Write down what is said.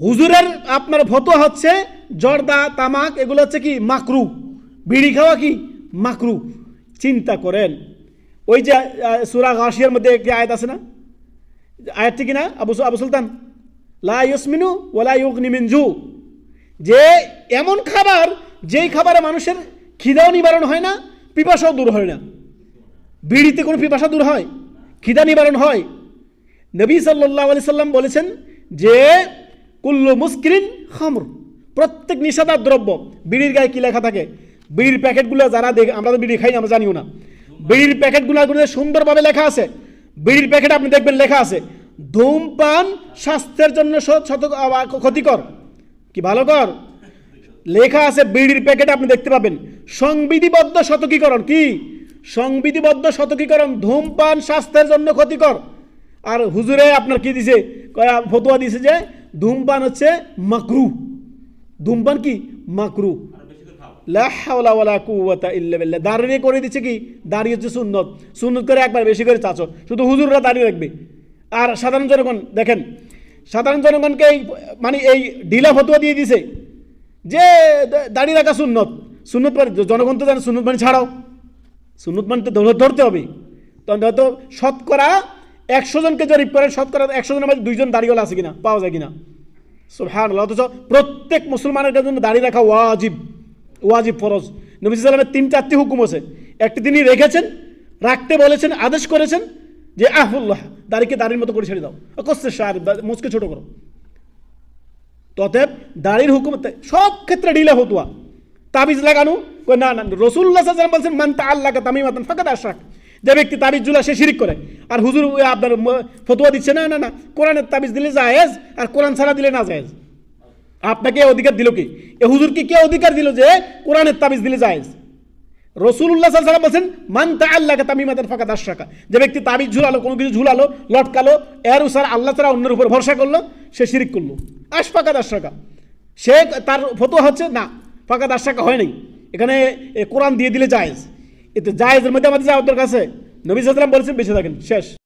হুজুরের আপনার ফতোয়া হচ্ছে জর্দা, তামাক, এগুলো হচ্ছে কি? মাকরু। বিড়ি খাওয়া কি? মাকরু। চিন্তা করেন। ওই যে সুরা গাছিয়ার মধ্যে একটি আয়াত আছে না? আয়াতটি কি না আবু আবু সুলতান? লা ইউসমিনু ওলা ইউগনি মিন জু যে এমন খাবার, যেই খাবারে মানুষের খিদাও নিবারণ হয় না, পিপাসাও দূর হয় না। বিড়িতে কোনো পিপাসা দূর হয়? খিদা নিবারণ হয়? নবী সাল্লাহ আলি সাল্লাম বলেছেন যে কুল্লু মুস্কিরিন খামর। প্রত্যেক নিষেধার দ্রব্য বিড়ির গায়ে কী লেখা থাকে? বিড়ির প্যাকেটগুলো যারা দেখে আমরা তো বিড়ি খাই না, আমরা জানিও না। বিড়ির প্যাকেটগুলো সুন্দরভাবে লেখা আছে। বিড়ির প্যাকেট আপনি দেখবেন লেখা আছে ধূমপান স্বাস্থ্যের জন্য ক্ষতিকর। কি ভালো কর। লেখা আছে বিড়ির প্যাকেট আপনি দেখতে পাবেন। সংবিধিবদ্ধ শতকীকরণ কি? সংবিধিবদ্ধ শতকীকরণ ধূমপান স্বাস্থ্যের জন্য ক্ষতিকর। আর হুজুরে আপনার কি দিছে? ফতোয়া দিছে যে ধূমপান হচ্ছে মাকরু। ধূমপান কি? মাকরু। দাঁড়িয়ে করে দিচ্ছে কি? দাঁড়িয়ে হচ্ছে সুন্নত। সুন্নত করে একবার বেশি করে চাচো। শুধু হুজুররা দাঁড়িয়ে রাখবে। আর সাধারণ জনগণ, দেখেন, সাধারণ জনগণকে এই মানে এই ঢিলা ফতুয়া দিয়ে দিছে যে দাঁড়িয়ে রাখা সুন্নত। সুন্নত মানে জনগণ তো জানে সুন্নত মানে ছাড়াও। সুন্নত মানে তো ধরতে হবে। তখন হয়তো শতকরা একশো জনকে জরিপ করে শতকরা একশো জনের মধ্যে দুইজন দাড়িওয়ালা আছে কিনা, পাওয়া যায় কিনা? সুবহান অথচ প্রত্যেক মুসলমানের জন্য দাড়ি রাখা ওয়াজিব ওয়াজিব ফরজ। নবী সাল্লামের তিন, চারটি হুকুম আছে। একটি তিনি রেখেছেন, রাখতে বলেছেন, আদেশ করেছেন যে আহুল্লাহ দাড়িকে দাড়ির মতো করে ছেড়ে দাও। কষ্ট সার মুসকে ছোট করো। তথেব দাড়ির হুকুম সব ক্ষেত্রে ঢিলা হতুয়া তাবিজ লাগানো না না রসুল্লাহ বলছেন, মান তা আল্লাহ তামি মাতান ফাঁকাত আশরাক। যে ব্যক্তি তাবিজ জুলা সে শিরিক করে। আর হুজুর আপনার ফতুয়া দিচ্ছে, না না না, কোরআনের তাবিজ দিলে জায়েজ আর কোরআন ছাড়া দিলে না জায়েজ। আপনাকে অধিকার দিল কি? এ হুজুরকে কে অধিকার দিল যে কোরআনের তাবিজ দিলে জায়েজ? রসুল্লাহ সাল্লাম বলছেন, মান তা আল্লাহ তামিমাতের ফাঁকা দাস টাকা যে ব্যক্তি তাবিজ ঝুলালো, কোনো কিছু ঝুলালো, লটকালো, এর উসার আল্লাহ তারা অন্যের উপর ভরসা করল, সে শিরিক করল। আশ ফাঁকা দাস টাকা সে তার ফতোয়া হচ্ছে, না ফাঁকা দাস টাকা হয় নাই। এখানে কোরআন দিয়ে দিলে জায়েজ। এতে জায়েজের মধ্যে আমাদের যাওয়ার দরকার আছে। নবী সাল্লাম বলেছেন বেঁচে থাকেন শেষ।